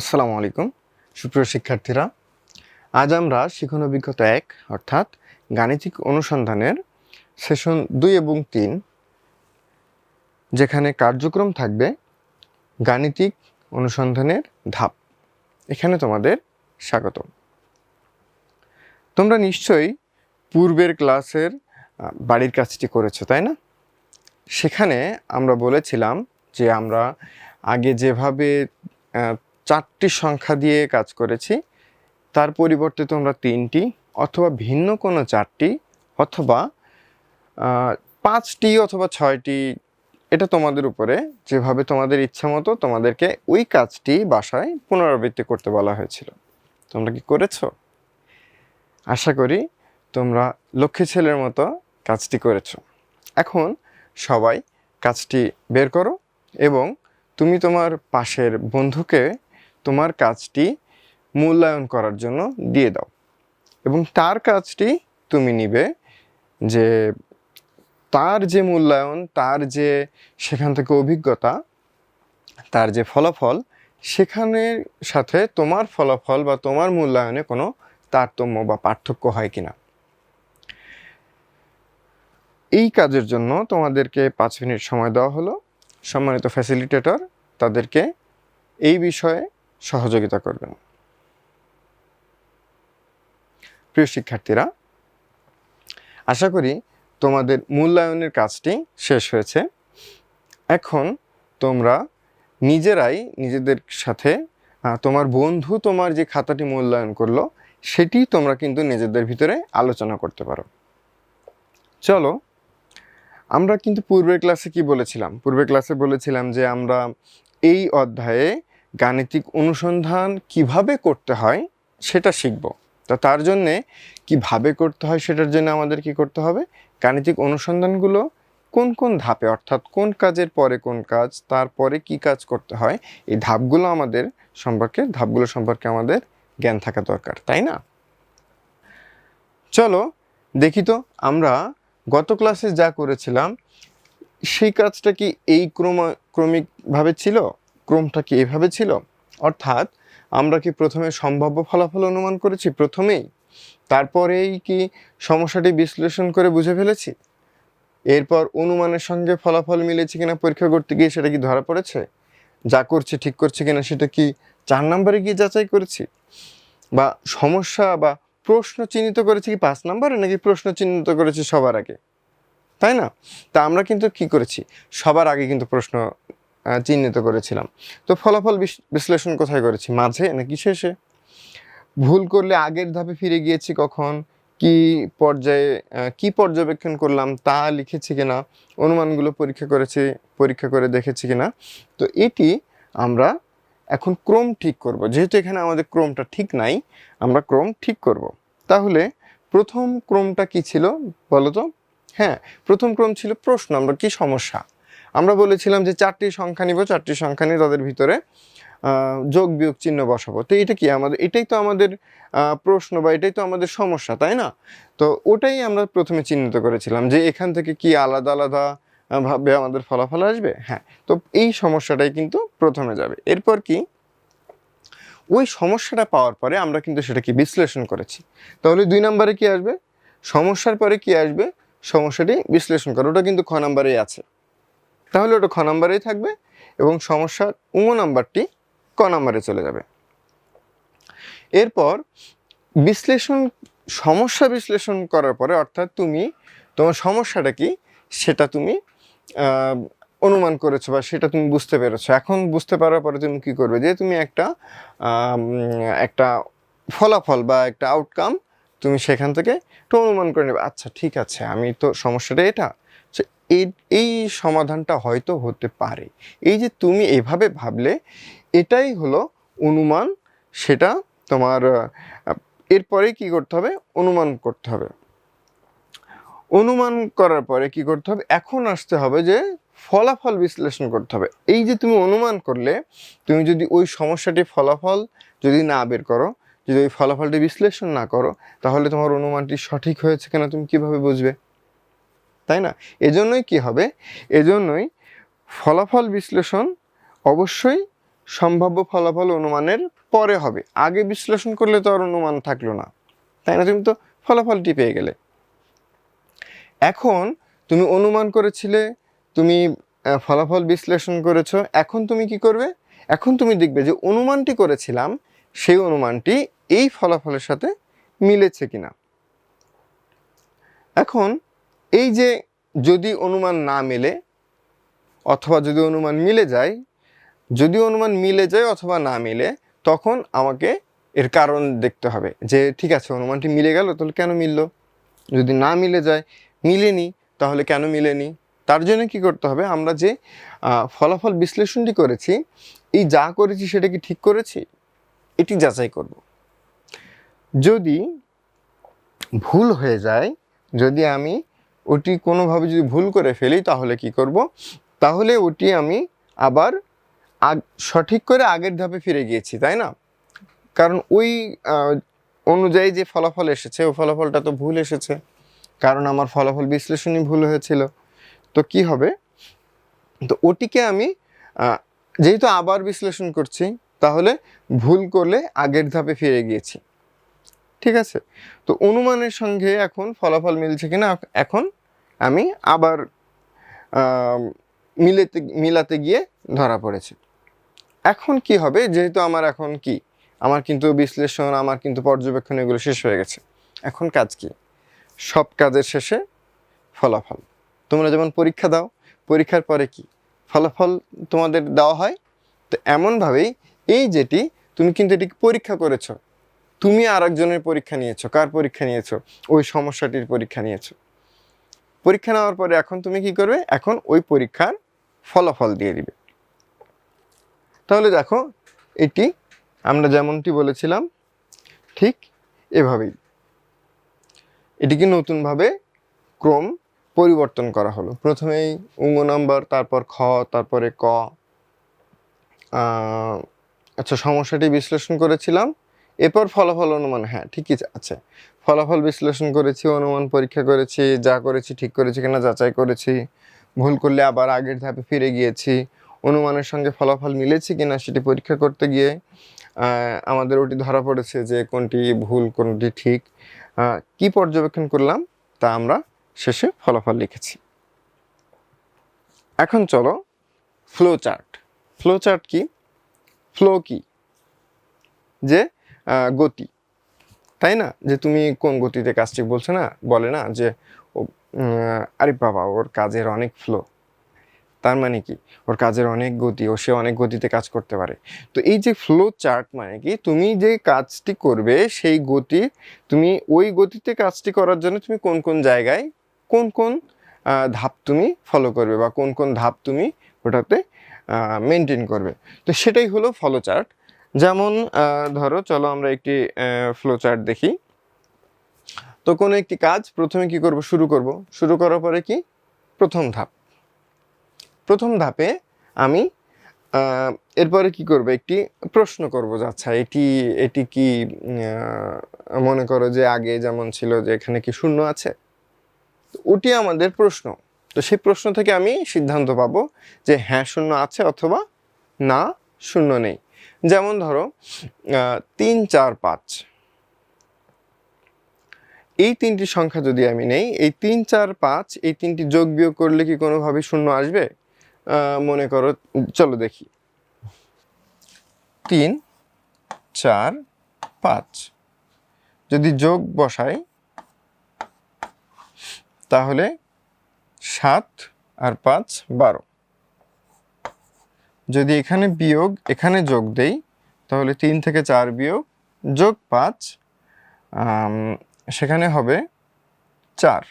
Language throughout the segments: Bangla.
আসসালামু আলাইকুম। সুপ্রিয় শিক্ষার্থীরা, আজ আমরা শিখন অভিজ্ঞতা এক, অর্থাৎ গাণিতিক অনুসন্ধানের সেশন দুই এবং তিন, যেখানে কার্যক্রম থাকবে গাণিতিক অনুসন্ধানের ধাপ। এখানে তোমাদের স্বাগত। তোমরা নিশ্চয়ই পূর্বের ক্লাসের বাড়ির কাজটি করেছ, তাই না? সেখানে আমরা বলেছিলাম যে আমরা আগে যেভাবে চারটি সংখ্যা দিয়ে কাজ করেছি। তার পরিবর্তে তোমরা তিনটি অথবা ভিন্ন কোনো চারটি অথবা পাঁচটি অথবা ছয়টি, এটা তোমাদের উপরে যেভাবে তোমাদের ইচ্ছা মতো তোমাদেরকে ওই কাজটি বাসায় পুনরাবৃত্তি করতে বলা হয়েছিল। তোমরা কি করেছ? আশা করি তোমরা লক্ষ্মী ছেলের মতো কাজটি করেছ। এখন সবাই কাজটি বের করো এবং তুমি তোমার পাশের বন্ধুকে তোমার কাজটি মূল্যায়ন করার জন্য দিয়ে দাও। এবং তার কাজটি তুমি নিবে যে তার যে মূল্যায়ন, তার যে সেখান থেকে অভিজ্ঞতা, তার যে ফলাফল সেখানের সাথে তোমার ফলাফল বা তোমার মূল্যায়নে কোনো তারতম্য বা পার্থক্য হয় কিনা। এই কাজের জন্য তোমাদেরকে পাঁচ মিনিট সময় দেওয়া হলো। সম্মানিত ফ্যাসিলিটেটর তাদেরকে এই বিষয়ে সহযোগিতা করবেন। প্রিয় শিক্ষার্থীরা, আশা করি তোমাদের মূল্যায়নের কাজটি শেষ হয়েছে। এখন তোমরা নিজেরাই নিজেদের সাথে তোমার বন্ধু তোমার যে খাতাটি মূল্যায়ন করল, সেটি তোমরা কিন্তু নিজেদের ভিতরে আলোচনা করতে পারো। চলো, আমরা কিন্তু পূর্বের ক্লাসে কি বলেছিলাম? পূর্বের ক্লাসে বলেছিলাম যে আমরা এই অধ্যায়ে গাণিতিক অনুসন্ধান কীভাবে করতে হয় সেটা শিখব। তা তার জন্যে কীভাবে করতে হয় সেটার জন্য আমাদের কি করতে হবে? গাণিতিক অনুসন্ধানগুলো কোন কোন ধাপে, অর্থাৎ কোন কাজের পরে কোন কাজ, তারপরে কি কাজ করতে হয়, এই ধাপগুলো আমাদের সম্পর্কে, ধাপগুলো সম্পর্কে আমাদের জ্ঞান থাকা দরকার, তাই না? চলো দেখি তো, আমরা গত ক্লাসে যা করেছিলাম, সেই কাজটা কি এই ক্রম, ক্রমিকভাবে ছিল? ক্রমটা কি এভাবে ছিল? অর্থাৎ আমরা কি প্রথমে সম্ভাব্য ফলাফল অনুমান করেছি প্রথমেই? তারপরেই কি সমস্যাটি বিশ্লেষণ করে বুঝে ফেলেছি? এরপর অনুমানের সঙ্গে ফলাফল মিলেছে কিনা পরীক্ষা করতে গিয়ে সেটা কি ধরা পড়েছে? যা করছে ঠিক করছে কিনা সেটা কি চার নম্বরে গিয়ে যাচাই করেছি? বা সমস্যা বা প্রশ্ন চিহ্নিত করেছি কি পাঁচ নম্বরে নাকি প্রশ্ন চিহ্নিত করেছি সবার আগে? তাই না? তা আমরা কিন্তু কি করেছি? সবার আগে কিন্তু প্রশ্ন চিহ্নিত করেছিলাম। তো ফলাফল বিশ- বিশ্লেষণ কোথায় করেছি? মাঝে নাকি শেষে? ভুল করলে আগের ধাপে ফিরে গিয়েছি কখন? কি পর্যায়ে কি পর্যবেক্ষণ করলাম? তা লিখেছি কিনা? অনুমানগুলো পরীক্ষা করেছি, পরীক্ষা করে দেখেছি কিনা? তো এটি আমরা এখন ক্রম ঠিক করব। যেহেতু এখানে আমাদের ক্রমটা ঠিক নাই, আমরা ক্রম ঠিক করব। তাহলে প্রথম ক্রমটা কি ছিল বলো তো হ্যাঁ প্রথম ক্রম ছিল প্রশ্ন, আমরা কি সমস্যা? আমরা বলেছিলাম যে চারটি সংখ্যা নিব, চারটি সংখ্যা নিয়ে তাদের ভিতরে যোগ, বিয়োগ, চিহ্ন বসাবো। তো এটা কি আমাদের, এটাই তো আমাদের প্রশ্ন বা এটাই তো আমাদের সমস্যা, তাই না? তো ওটাই আমরা প্রথমে চিহ্নিত করেছিলাম যে এখান থেকে কি আলাদা আলাদা ভাবে আমাদের ফলাফল আসবে? হ্যাঁ তো এই সমস্যাটাই কিন্তু প্রথমে যাবে। এরপর কি? ওই সমস্যাটা পাওয়ার পরে আমরা কিন্তু সেটাকে বিশ্লেষণ করেছি। তাহলে দুই নম্বরে কি আসবে? সমস্যার পরে কি আসবে? সমস্যাটি বিশ্লেষণ করা। ওটা কিন্তু খ নাম্বারেই আছে। তাহলে ওটা খ নাম্বারেই থাকবে এবং সমস্যার উম নাম্বারটি ক নাম্বারে চলে যাবে। এরপর বিশ্লেষণ, সমস্যা বিশ্লেষণ করার পরে অর্থাৎ তুমি, তোমার সমস্যাটা কি সেটা তুমি অনুমান করেছ বা সেটা তুমি বুঝতে পেরেছ। এখন বুঝতে পারার পরে তুমি কি করবে? যে তুমি একটা একটা ফলাফল বা একটা আউটকাম তুমি সেখান থেকে একটু অনুমান করে নেবে। আচ্ছা ঠিক আছে, আমি তো সমস্যাটা এটা এই এই সমাধানটা হয়তো হতে পারে। এই যে তুমি এভাবে ভাবলে, এটাই হলো অনুমান, সেটা তোমার এরপরে কি করতে হবে? অনুমান করতে হবে। অনুমান করার পরে কি করতে হবে? এখন আসতে হবে যে ফলাফল বিশ্লেষণ করতে হবে। এই যে তুমি অনুমান করলে, তুমি যদি ওই সমস্যাটির ফলাফল যদি না বের করো, যদি ওই ফলাফলটি বিশ্লেষণ না করো, তাহলে তোমার অনুমানটি সঠিক হয়েছে কিনা তুমি কীভাবে বুঝবে? তাই না? এজন্যই কি হবে? এজন্যই ফলাফল বিশ্লেষণ অবশ্যই সম্ভাব্য ফলাফল অনুমানের পরে হবে। আগে বিশ্লেষণ করলে তো আর অনুমান থাকল না। তাই না তুমি তো? ফলাফলটি পেয়ে গেলে। এখন তুমি অনুমান করেছিলে, তুমি ফলাফল বিশ্লেষণ করেছ। এখন তুমি কি করবে? এখন তুমি দেখবে যে অনুমানটি করেছিলাম, সেই অনুমানটি এই ফলাফলের সাথে মিলেছে কিনা। এখন এই যে যদি অনুমান না মেলে, অথবা যদি অনুমান মিলে যায়, যদি অনুমান মিলে যায় অথবা না মিলে, তখন আমাকে এর কারণ দেখতে হবে যে, ঠিক আছে, অনুমানটি মিলে গেল, তাহলে কেন মিললো? যদি না মিলে যায়, মিলেনি, তাহলে কেন মিলেনি? তার জন্য কি করতে হবে? আমরা যে ফলাফল বিশ্লেষণটি করেছি, এই যা করেছি সেটা কি ঠিক করেছি? এটি যাচাই করব। যদি ভুল হয়ে যায়, যদি আমি ওটি কোনোভাবে যদি ভুল করে ফেলি, তাহলে কি করব? তাহলে ওটি আমি আবার সঠিক করে আগের ধাপে ফিরে গিয়েছি, তাই না? কারণ ওই অনুযায়ী যে ফলাফল এসেছে ওই ফলাফলটা তো ভুল এসেছে। কারণ আমার ফলাফল বিশ্লেষণই ভুল হয়েছিল। তো কি হবে? তো ওটিকে আমি যেহেতু আবার বিশ্লেষণ করছি, তাহলে ভুল করলে আগের ধাপে ফিরে গিয়েছি। ঠিক আছে? তো অনুমানের সঙ্গে এখন ফলাফল মিলছে কিনা, এখন আমি আবার মিলেতে, মিলাতে গিয়ে ধরা পড়েছে। এখন কি হবে? যেহেতু আমার এখন কি? আমার কিন্তু বিশ্লেষণ, আমার কিন্তু পর্যবেক্ষণ এগুলো শেষ হয়ে গেছে। এখন কাজ কি? সব কাজের শেষে ফলাফল। তোমরা যেমন পরীক্ষা দাও, পরীক্ষার পরে কি? ফলাফল তোমাদের দেওয়া হয়। তো এমনভাবেই এই যেটি তুমি কিন্তু এটি পরীক্ষা করেছ। তুমি আর একজনের পরীক্ষা নিয়েছো। কার পরীক্ষা নিয়েছো? ওই সমস্যাটির পরীক্ষা নিয়েছো। পরীক্ষা নেওয়ার পরে এখন তুমি কি করবে? এখন ওই পরীক্ষার ফলাফল দিয়ে দিবে। তাহলে দেখো, এটি আমরা যেমনটি বলেছিলাম, ঠিক এভাবেই। এটিকে নতুনভাবে ক্রম পরিবর্তন করা হলো। প্রথমেই উঙ্গ নাম্বার, তারপর খ, তারপরে ক। আচ্ছা সমস্যাটি বিশ্লেষণ করেছিলাম। এরপর ফলাফল অনুমান হ্যাঁ ঠিকই আছে। ফলাফল বিশ্লেষণ করেছি, অনুমান পরীক্ষা করেছি, যা করেছি ঠিক করেছি কিনা যাচাই করেছি, ভুল করলে আবার আগের ধাপে ফিরে গিয়েছি, অনুমানের সঙ্গে ফলাফল মিলেছে কিনা সেটি পরীক্ষা করতে গিয়ে আমাদের ওটি ধরা পড়েছে যে কোনটি ভুল, কোনটি ঠিক। কি পর্যবেক্ষণ করলাম তা আমরা শেষে ফলাফল লিখেছি। এখন চলো ফ্লো চার্ট ফ্লো চার্ট কি? ফ্লো কি? যে গতি। তাই না? যে তুমি কোন গতিতে কাজটি বলছো না? বলে না যে আরে বাবা, ওর কাজের অনেক ফ্লো তার মানে কি? ওর কাজের অনেক গতি, ও সে অনেক গতিতে কাজ করতে পারে। তো এই যে ফ্লো চার্ট মানে কি? তুমি যে কাজটি করবে, সেই গতি, তুমি ওই গতিতে কাজটি করার জন্য তুমি কোন কোন জায়গায়, কোন কোন ধাপ তুমি ফলো করবে বা কোন কোন ধাপ তুমি ওটাতে মেনটেন করবে। তো সেটাই হলো ফলো চার্ট যেমন ধরো, চলো আমরা একটি ফ্লো চার্ট দেখি। তো কোনো একটি কাজ প্রথমে কি করব? শুরু করব। শুরু করার পরে কি? প্রথম ধাপ। প্রথম ধাপে আমি এরপরে কি করব? একটি প্রশ্ন করব যে আচ্ছা এটি এটি কি মনে করো যে আগে যেমন ছিল যে এখানে কি শূন্য আছে? ওটি আমাদের প্রশ্ন। তো সেই প্রশ্ন থেকে আমি সিদ্ধান্ত পাবো যে হ্যাঁ শূন্য আছে অথবা না, শূন্য নেই। যেমন ধরো তিন, চার, পাঁচ। এই তিনটি সংখ্যা যদি আমি নেই, এই তিন, চার, পাঁচ, এই তিনটি যোগ বিয়োগ করলে কি কোনোভাবে শূন্য আসবে? মনে করো, চলো দেখি। তিন, চার, পাঁচ। যদি যোগ বসাই, তাহলে সাত আর পাঁচ, বারো। যদি এখানে বিয়োগ, এখানে যোগ দেই, তাহলে তিন থেকে চার বিয়োগ, যোগ পাঁচ সেখানে হবে চার।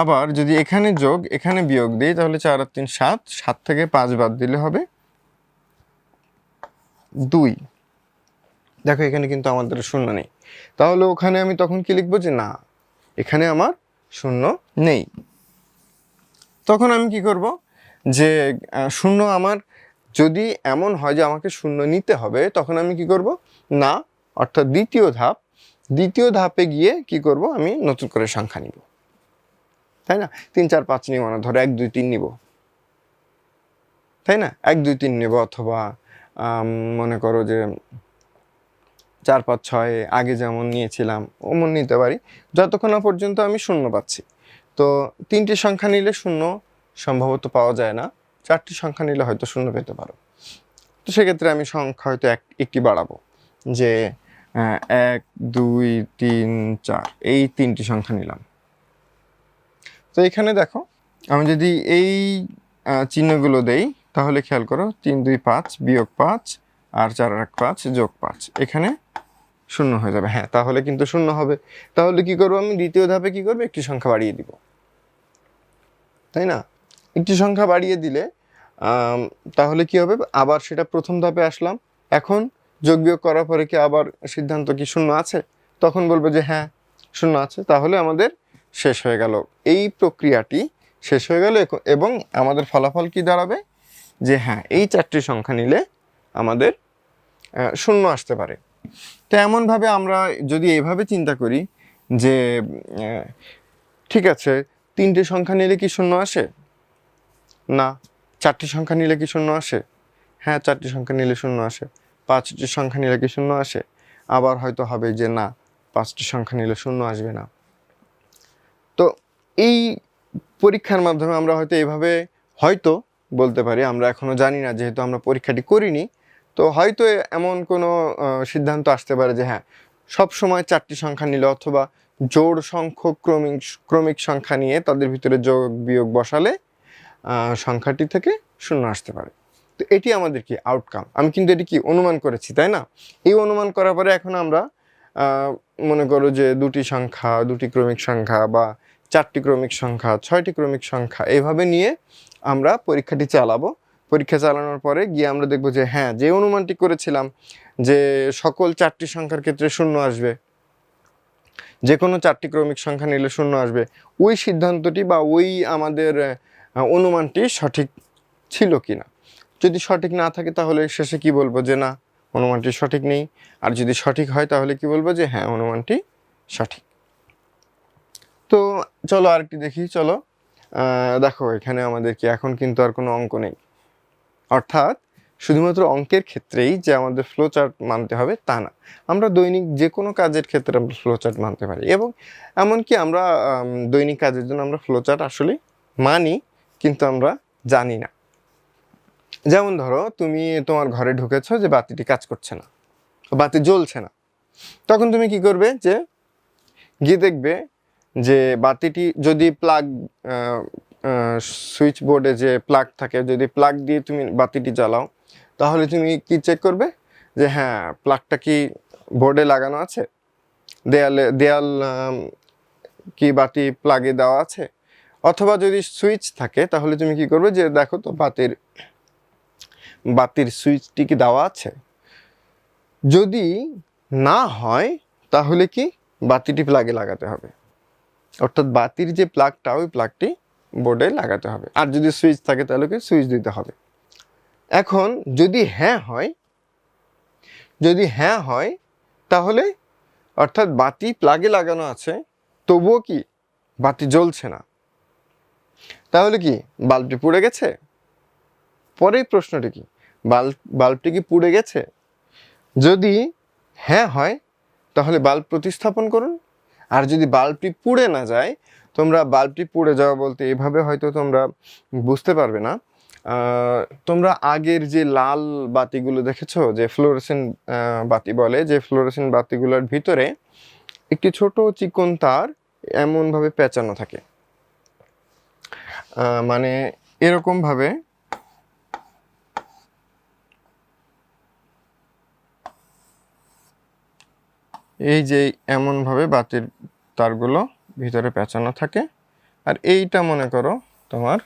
আবার যদি এখানে যোগ, এখানে বিয়োগ দিই, তাহলে চার আর তিন সাত সাত থেকে পাঁচ বাদ দিলে হবে দুই। দেখো, এখানে কিন্তু আমাদের শূন্য নেই। তাহলে ওখানে আমি তখন কি লিখব যে না, এখানে আমার শূন্য নেই। তখন আমি কি করব? যে শূন্য আমার, যদি এমন হয় যে আমাকে শূন্য নিতে হবে, তখন আমি কি করব? না, অর্থাৎ দ্বিতীয় ধাপ, দ্বিতীয় ধাপে গিয়ে কি করব? আমি নতুন করে সংখ্যা নিব। তাই না? তিন, চার, পাঁচ নিব না ধরো এক, দুই, তিন নিব। তাই না? এক, দুই, তিন নেব অথবা মনে করো যে চার, পাঁচ, ছয়, আগে যেমন নিয়েছিলাম, ওমন নিতে পারি। যতক্ষণ না পর্যন্ত আমি শূন্য পাচ্ছি। তো তিনটি সংখ্যা নিলে শূন্য সম্ভবত পাওয়া যায় না। চারটি সংখ্যা নিলে হয়তো শূন্য পেতে পারো। তো সেক্ষেত্রে আমি সংখ্যা হয়তো এক, একটি বাড়াবো। যে এক, দুই, তিন, চার, এই তিনটি সংখ্যা নিলাম। তো এখানে দেখো, আমি যদি এই চিহ্নগুলো দেই, তাহলে খেয়াল করো, তিন, দুই, পাঁচ, বিয়োগ পাঁচ, আর চার, এক, পাঁচ, যোগ পাঁচ। এখানে শূন্য হয়ে যাবে। হ্যাঁ তাহলে কিন্তু শূন্য হবে। তাহলে কি করব আমি? দ্বিতীয় ধাপে কি করব? একটি সংখ্যা বাড়িয়ে দিব। তাই না? একটি সংখ্যা বাড়িয়ে দিলে তাহলে কি হবে? আবার সেটা প্রথম ধাপে আসলাম। এখন যোগ বিয়োগ করার পরে কি আবার সিদ্ধান্ত কি শূন্য আছে? তখন বলব যে হ্যাঁ শূন্য আছে। তাহলে আমাদের শেষ হয়ে গেল। এই প্রক্রিয়াটি শেষ হয়ে গেল এবং আমাদের ফলাফল কি দাঁড়াবে? যে হ্যাঁ এই চারটি সংখ্যা নিলে আমাদের শূন্য আসতে পারে। তো এমনভাবে আমরা যদি এইভাবে চিন্তা করি যে ঠিক আছে তিনটে সংখ্যা নিলে কি শূন্য আসে? না, চারটি সংখ্যা নিলে কি শূন্য আসে? হ্যাঁ চারটি সংখ্যা নিলে শূন্য আসে। পাঁচটি সংখ্যা নিলে কি শূন্য আসে? আবার হয়তো হবে যে না, পাঁচটি সংখ্যা নিলে শূন্য আসবে না। তো এই পরীক্ষার মাধ্যমে আমরা হয়তো এইভাবে হয়তো বলতে পারি, আমরা এখনও জানি না, যেহেতু আমরা পরীক্ষাটি করিনি, তো হয়তো এমন কোনো সিদ্ধান্ত আসতে পারে যে হ্যাঁ সব সময় চারটি সংখ্যা নিলে অথবা জোড় সংখ্যক ক্রমিক ক্রমিক সংখ্যা নিয়ে তাদের ভিতরে যোগ বিয়োগ বসালে সংখ্যাটি থেকে শূন্য আসতে পারে। তো এটি আমাদের কি আউটকাম আমি কিন্তু এটি কি অনুমান করেছি, তাই না? এই অনুমান করার পরে এখন আমরা মনে করো যে দুটি সংখ্যা, দুটি ক্রমিক সংখ্যা বা চারটি ক্রমিক সংখ্যা, ছয়টি ক্রমিক সংখ্যা এইভাবে নিয়ে আমরা পরীক্ষাটি চালাবো। পরীক্ষা চালানোর পরে গিয়ে আমরা দেখব যে হ্যাঁ যে অনুমানটি করেছিলাম যে সকল চারটি সংখ্যার ক্ষেত্রে শূন্য আসবে যে কোনো চারটি ক্রমিক সংখ্যা নিলে শূন্য আসবে। ওই সিদ্ধান্তটি বা ওই আমাদের অনুমানটি সঠিক ছিল কি না যদি সঠিক না থাকে তাহলে শেষে কি বলব যে না, অনুমানটি সঠিক নেই। আর যদি সঠিক হয় তাহলে কি বলব যে হ্যাঁ অনুমানটি সঠিক। তো চলো আরেকটি দেখি, চলো। দেখো এখানে আমাদের কি, এখন কিন্তু আর কোনো অঙ্ক নেই। অর্থাৎ শুধুমাত্র অঙ্কের ক্ষেত্রেই যে আমাদের ফ্লো চার্ট মানতে হবে তা না। আমরা দৈনিক যে কোনো কাজের ক্ষেত্রে আমরা ফ্লো চার্ট মানতে পারি এবং এমনকি আমরা দৈনিক কাজের জন্য আমরা ফ্লো চার্ট আসলে মানি কিন্তু আমরা জানি না। যেমন ধরো, তুমি তোমার ঘরে ঢুকেছো যে বাতিটি কাজ করছে না বাতি জ্বলছে না। তখন তুমি কি করবে যে গিয়ে দেখবে যে বাতিটি যদি প্লাগ সুইচ বোর্ডে যে প্লাগ থাকে, যদি প্লাগ দিয়ে তুমি বাতিটি জ্বালাও তাহলে তুমি কি চেক করবে? যে হ্যাঁ প্লাগটা কি বোর্ডে লাগানো আছে? দেয়ালে, দেয়াল কি বাতি প্লাগে দেওয়া আছে? অথবা যদি সুইচ থাকে, তাহলে তুমি কি করবে? যে দেখো তো বাতির বাতির সুইচটি কি দেওয়া আছে? যদি না হয়, তাহলে কি বাতিটি প্লাগে লাগাতে হবে। অর্থাৎ বাতির যে প্লাগটা ওই প্লাগটি বোর্ডে লাগাতে হবে। আর যদি সুইচ থাকে, তাহলে কি সুইচ দিতে হবে। এখন যদি হ্যাঁ হয়, যদি হ্যাঁ হয়, তাহলে অর্থাৎ বাতি প্লাগে লাগানো আছে, তবুও কি বাতি জ্বলছে না? তাহলে কি বাল্বটি পুড়ে গেছে? পরের প্রশ্নটি কি? বাল্ব বাল্বটি কি পুড়ে গেছে? যদি হ্যাঁ হয়, তাহলে বাল্ব প্রতিস্থাপন করুন। আর যদি বাল্বটি পুড়ে না যায়, তোমরা বাল্বটি পুড়ে যাওয়া বলতে এভাবে হয়তো তোমরা বুঝতে পারবে না। তোমরা আগের যে লাল বাতিগুলো দেখেছ, যে ফ্লোরেসেন্ট বাতি বলে, যে ফ্লোরেসেন্ট বাতিগুলোর ভিতরে একটি ছোট চিকন তার এমনভাবে পেঁচানো থাকে। মানে এরকমভাবে এই যে এমনভাবে বাতির তারগুলো ভিতরে পেঁচানো থাকে। আর এইটা মনে করো তোমার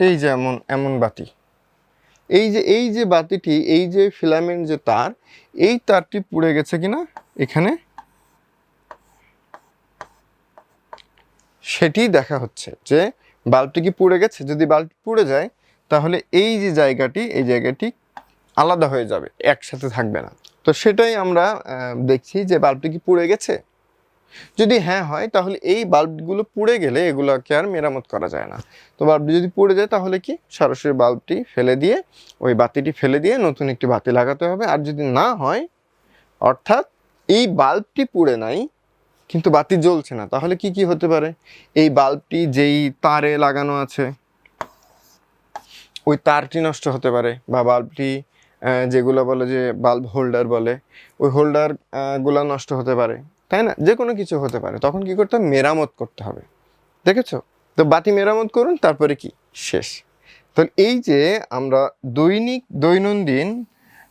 এই যে এমন এমন বাতি। এই যে এই যে বাতিটি, এই যে ফিলামেন্ট যে তার, এই তারটি পুড়ে গেছে কিনা এখানে? সেটি দেখা হচ্ছে যে বাল্বটি কি পুড়ে গেছে? যদি বাল্ব পুড়ে যায়, তাহলে এই যে জায়গাটি, এই জায়গাটি আলাদা হয়ে যাবে, একসাথে থাকবে না। তো সেটাই আমরা দেখছি যে বাল্বটি কি পুড়ে গেছে? যদি হ্যাঁ হয়, তাহলে এই বাল্বগুলো পুড়ে গেলে এগুলোকে আর মেরামত করা যায় না। তো বাল্বটি যদি পুড়ে যায়, তাহলে কি? সরাসরি বাল্বটি ফেলে দিয়ে, ওই বাতিটি ফেলে দিয়ে নতুন একটি বাতি লাগাতে হবে। আর যদি না হয়, অর্থাৎ এই বাল্বটি পুড়ে নাই, কিন্তু বাতি জ্বলছে না, তাহলে কি কি হতে পারে? এই বাল্বটি যেই তারে লাগানো আছে, ওই তারটি নষ্ট হতে পারে। বা বাল্বটি যেগুলো বলে যে বাল্ব হোল্ডার বলে, ওই হোল্ডারগুলা নষ্ট হতে পারে। তাই না? যে কোনো কিছু হতে পারে। তখন কি করতে হবে? মেরামত করতে হবে। দেখেছ? তো বাতি মেরামত করুন, তারপরে কি? শেষ। তো এই যে আমরা দৈনিক, দৈনন্দিন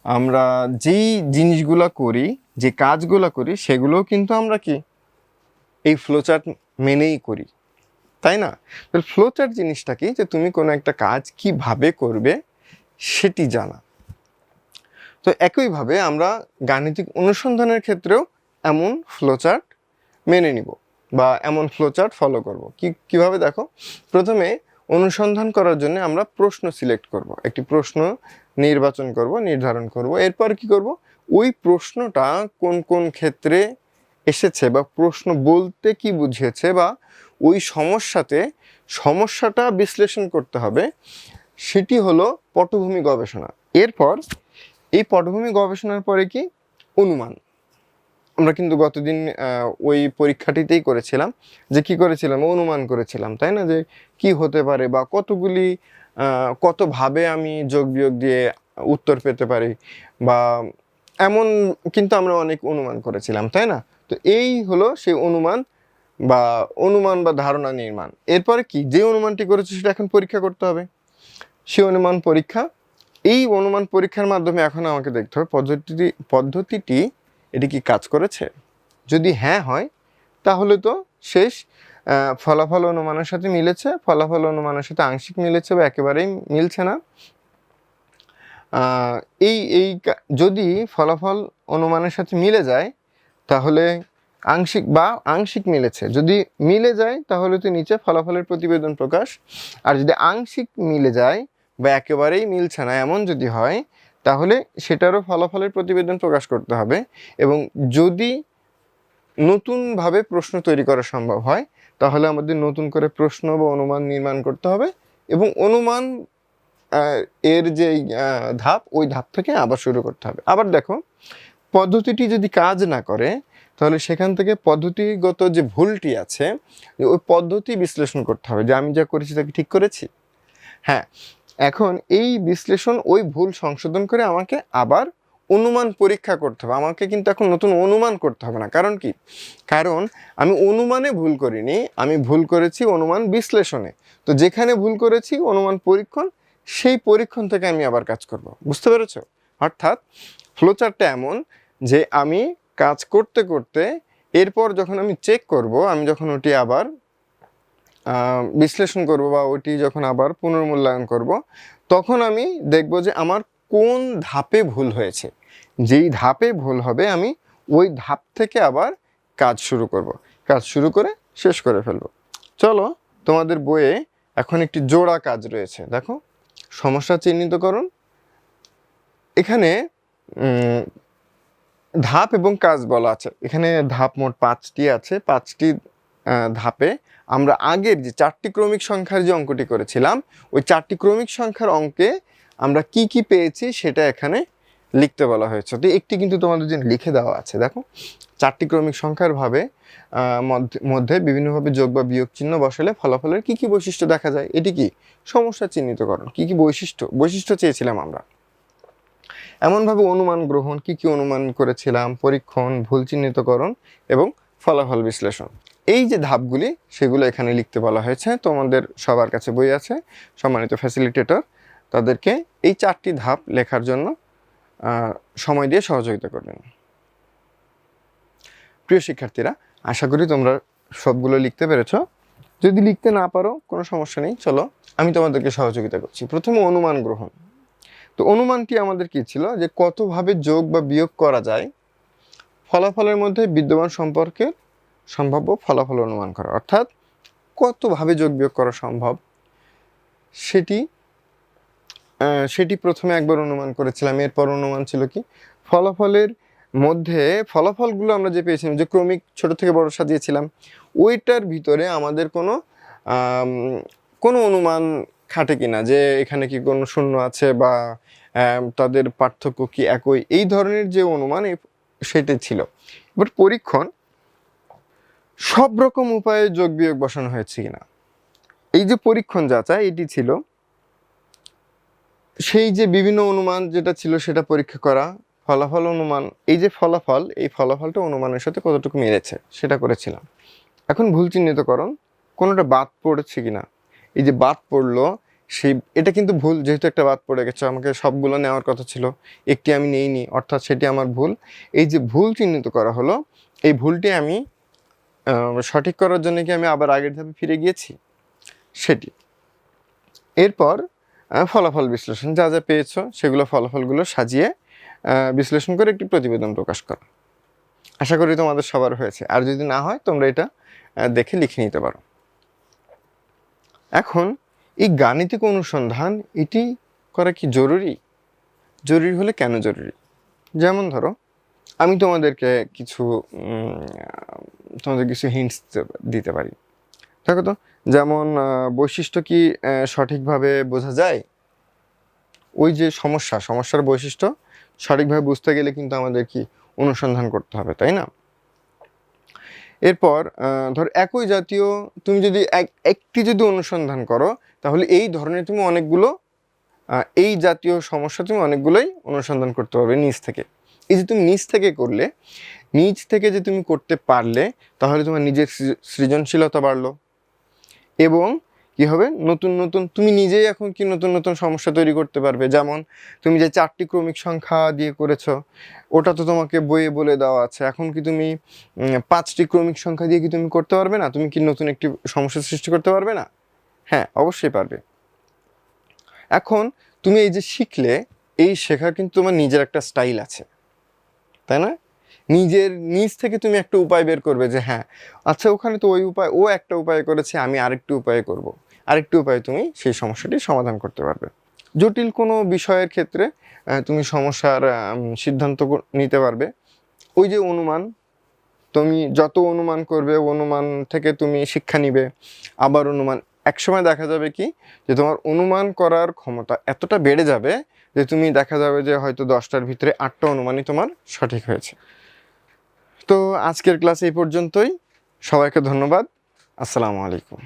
আমরা যেই জিনিসগুলো করি, যে কাজগুলো করি, সেগুলোও কিন্তু আমরা কি? এই ফ্লোচার্ট মেনেই করি। তাই না? তাহলে ফ্লোচার্ট জিনিসটা কি? যে তুমি কোনো একটা কাজ কীভাবে করবে, সেটি জানা। তো একইভাবে আমরা গাণিতিক অনুসন্ধানের ক্ষেত্রেও এমন ফ্লোচার্ট মেনে নিব বা এমন ফ্লোচার্ট ফলো করব। কি, কীভাবে দেখো? প্রথমে অনুসন্ধান করার জন্য আমরা প্রশ্ন সিলেক্ট করব। একটি প্রশ্ন নির্বাচন করব, নির্ধারণ করব। এরপর কি করব? ওই প্রশ্নটা কোন কোন ক্ষেত্রে এসেছে বা প্রশ্ন বলতে কি বুঝিয়েছে বা ওই সমস্যাতে সমস্যাটা বিশ্লেষণ করতে হবে, সেটি হলো পটভূমি গবেষণা। এরপর এই পটভূমি গবেষণার পরে কি? অনুমান। আমরা কিন্তু গতদিন ওই পরীক্ষাটিতেই করেছিলাম যে কি করেছিলাম, অনুমান করেছিলাম, তাই না? যে কি হতে পারে বা কতগুলি কতভাবে আমি যোগ বিয়োগ দিয়ে উত্তর পেতে পারি বা এমন কিন্তু আমরা অনেক অনুমান করেছিলাম, তাই না? তো এই হলো সেই অনুমান বা অনুমান বা ধারণা নির্মাণ। এরপরে কি? যে অনুমানটি করেছে সেটা এখন পরীক্ষা করতে হবে। সে অনুমান পরীক্ষা, এই অনুমান পরীক্ষার মাধ্যমে এখন আমাকে দেখতে হবে পদ্ধতিটি পদ্ধতিটি এটি কি কাজ করেছে? যদি হ্যাঁ হয়, তাহলে তো শেষ ফলাফল অনুমানের সাথে মিলেছে, ফলাফল অনুমানের সাথে আংশিক মিলেছে বা একেবারেই মিলছে না। এই এই যদি ফলাফল অনুমানের সাথে মিলে যায়, তাহলে আংশিক বা আংশিক মিলেছে। যদি মিলে যায়, তাহলে তো নিচে ফলাফলের প্রতিবেদন প্রকাশ। আর যদি আংশিক মিলে যায় বা একেবারেই মিলছে না, এমন যদি হয় তাহলে সেটারও ফলাফলের প্রতিবেদন প্রকাশ করতে হবে এবং যদি নতুনভাবে প্রশ্ন তৈরি করা সম্ভব হয়, তাহলে আমাদের নতুন করে প্রশ্ন বা অনুমান নির্মাণ করতে হবে এবং অনুমান এর যে ধাপ, ওই ধাপ থেকে আবার শুরু করতে হবে। আবার দেখো, পদ্ধতিটি যদি কাজ না করে, তাহলে সেখান থেকে পদ্ধতিগত যে ভুলটি আছে ওই পদ্ধতি বিশ্লেষণ করতে হবে যে আমি যা করেছি তাকে ঠিক করেছি। হ্যাঁ এখন এই বিশ্লেষণ, ওই ভুল সংশোধন করে আমাকে আবার অনুমান পরীক্ষা করতে হবে। আমাকে কিন্তু এখন নতুন অনুমান করতে হবে না। কারণ কি? কারণ আমি অনুমানে ভুল করিনি, আমি ভুল করেছি অনুমান বিশ্লেষণে। তো যেখানে ভুল করেছি অনুমান পরীক্ষণ, সেই পরীক্ষণ থেকে আমি আবার কাজ করব। বুঝতে পেরেছ? অর্থাৎ ফ্লোচারটা এমন যে আমি কাজ করতে করতে এরপর যখন আমি চেক করব, আমি যখন ওটি আবার বিশ্লেষণ করব বা ওটি যখন আবার পুনর্মূল্যায়ন করব, তখন আমি দেখব যে আমার কোন ধাপে ভুল হয়েছে। যেই ধাপে ভুল হবে, আমি ওই ধাপ থেকে আবার কাজ শুরু করব। কাজ শুরু করে শেষ করে ফেলব। চলো, তোমাদের বইয়ে এখন একটি জোড়া কাজ রয়েছে। দেখো, সমস্যা চিহ্নিতকরণ এখানে ধাপ এবং কাজ বলা আছে। এখানে ধাপ মোট পাঁচটি আছে। পাঁচটি ধাপে আমরা আগের যে চারটি ক্রমিক সংখ্যার যে অঙ্কটি করেছিলাম, ওই চারটি ক্রমিক সংখ্যার অঙ্কে আমরা কি কি পেয়েছি সেটা এখানে লিখতে বলা হয়েছে। তো একটি কিন্তু তোমাদের জন্য লিখে দেওয়া আছে। দেখো, চারটি ক্রমিক সংখ্যার ভাবে মধ্যে- বিভিন্নভাবে যোগ বা বিয়োগ চিহ্ন বসালে ফলাফলের কি কি বৈশিষ্ট্য দেখা যায়? এটি কি? সমস্যা চিহ্নিতকরণ। কি কি বৈশিষ্ট্য? বৈশিষ্ট্য চেয়েছিলাম আমরা। এমনভাবে অনুমান গ্রহণ, কি কি অনুমান করেছিলাম? পরীক্ষণ, ভুল চিহ্নিতকরণ এবং ফলাফল বিশ্লেষণ। এই যে ধাপগুলি, সেগুলো এখানে লিখতে বলা হয়েছে। তোমাদের সবার কাছে বই আছে, সম্মানিত ফ্যাসিলিটেটর তাদেরকে এই চারটি ধাপ লেখার জন্য সময় দিয়ে সহযোগিতা করবেন। প্রিয় শিক্ষার্থীরা, আশা করি তোমরা সবগুলো লিখতে পেরেছ। যদি লিখতে না পারো, কোনো সমস্যা নেই, চলো আমি তোমাদেরকে সহযোগিতা করছি। প্রথমে অনুমান গ্রহণ। তো অনুমানটি আমাদের কি ছিল? যে কতভাবে যোগ বা বিয়োগ করা যায়, ফলাফলের মধ্যে বিদ্যমান সম্পর্কে সম্ভাব্য ফলাফল অনুমান করা। অর্থাৎ কতভাবে যোগ বিয়োগ করা সম্ভব? সেটি সেটি প্রথমে একবার অনুমান করেছিলাম, এরপর অনুমান ছিল কি? ফলাফলের মধ্যে ফলাফলগুলো আমরা যে পেয়েছিলাম, যে ক্রমিক ছোট থেকে বড় সাজিয়েছিলাম, ওইটার ভিতরে আমাদের কোনো কোনো অনুমান খাটে কিনা যে এখানে কি কোনো শূন্য আছে বা তাদের পার্থক্য কি একই। এই ধরনের যে অনুমান সেটি ছিল। এবার পরীক্ষণ সব রকম উপায়ে যোগ বিয়োগ বসানো হয়েছে কিনা? এই যে পরীক্ষণ যাচাই, এটি ছিল। সেই যে বিভিন্ন অনুমান যেটা ছিল সেটা পরীক্ষা করা, ফলাফল অনুমান, এই যে ফলাফল, এই ফলাফলটা অনুমানের সাথে কতটুকু মিলেছে সেটা করেছিলাম। এখন ভুল চিহ্নিতকরণ, কোনোটা বাদ পড়েছে কিনা? এই যে বাদ পড়ল, সেই, এটা কিন্তু ভুল, যেহেতু একটা বাদ পড়ে গেছে, আমাকে সবগুলো নেওয়ার কথা ছিল, একটি আমি নেইনি, অর্থাৎ সেটি আমার ভুল। এই যে ভুল চিহ্নিত করা হলো, এই ভুলটি আমি সঠিক করার জন্য কি আমি আবার আগের ধাপে ফিরে গিয়েছি? সেটি। এরপর ফলাফল বিশ্লেষণ যা যা পেয়েছ সেগুলো ফলাফলগুলো সাজিয়ে বিশ্লেষণ করে একটি প্রতিবেদন প্রকাশ করা। আশা করি তোমাদের সবার হয়েছে। আর যদি না হয়, তোমরা এটা দেখে লিখে নিতে পারো। এখন, এই গাণিতিক অনুসন্ধান, এটি করা কি জরুরি? জরুরি হলে কেন জরুরি? যেমন ধরো আমি তোমাদেরকে কিছু তোমাদের কিছু হিন্টস দিতে পারি। দেখো তো, যেমন বৈশিষ্ট্য কি সঠিকভাবে বোঝা যায়? ওই যে সমস্যা, সমস্যার বৈশিষ্ট্য, সঠিকভাবে বুঝতে গেলে কিন্তু আমাদের কি অনুসন্ধান করতে হবে, তাই না? এরপর ধর একই জাতীয়, তুমি যদি এক, একটি যদি অনুসন্ধান করো, তাহলে এই ধরনের তুমি অনেকগুলো এই জাতীয় সমস্যা তুমি অনেকগুলোই অনুসন্ধান করতে পারবে নিজ থেকে। এই যে তুমি নিজ থেকে করলে, নিজ থেকে যে তুমি করতে পারলে, তাহলে তোমার নিজের সৃজনশীলতা বাড়লো। এবং কি হবে? নতুন নতুন, তুমি নিজেই এখন কি নতুন নতুন সমস্যা তৈরি করতে পারবে। যেমন তুমি যে চারটি ক্রমিক সংখ্যা দিয়ে করেছ, ওটা তো তোমাকে বইয়ে বলে দেওয়া আছে। এখন কি তুমি পাঁচটি ক্রমিক সংখ্যা দিয়ে কি তুমি করতে পারবে না? তুমি কি নতুন একটি সমস্যা সৃষ্টি করতে পারবে না? হ্যাঁ অবশ্যই পারবে। এখন তুমি এই যে শিখলে, এই শেখার কিন্তু তোমার নিজের একটা স্টাইল আছে। তাই না? নিজের নিজ থেকে তুমি একটা উপায় বের করবে যে হ্যাঁ আচ্ছা ওখানে তো ওই উপায়, ও একটা উপায় করেছে, আমি আরেকটু উপায় করব। আরেকটু উপায়ে তুমি সেই সমস্যাটি সমাধান করতে পারবে। জটিল কোনো বিষয়ের ক্ষেত্রে তুমি সমস্যার সিদ্ধান্ত নিতে পারবে। ওই যে অনুমান, তুমি যত অনুমান করবে, অনুমান থেকে তুমি শিক্ষা নিবে। আবার অনুমান, একসময় দেখা যাবে কি, যে তোমার অনুমান করার ক্ষমতা এতটা বেড়ে যাবে যে তুমি দেখা যাবে যে হয়তো দশটার ভিতরে আটটা অনুমানই তোমার সঠিক হয়েছে। তো আজকের ক্লাস এই পর্যন্তই। সবাইকে ধন্যবাদ। আসসালামু আলাইকুম।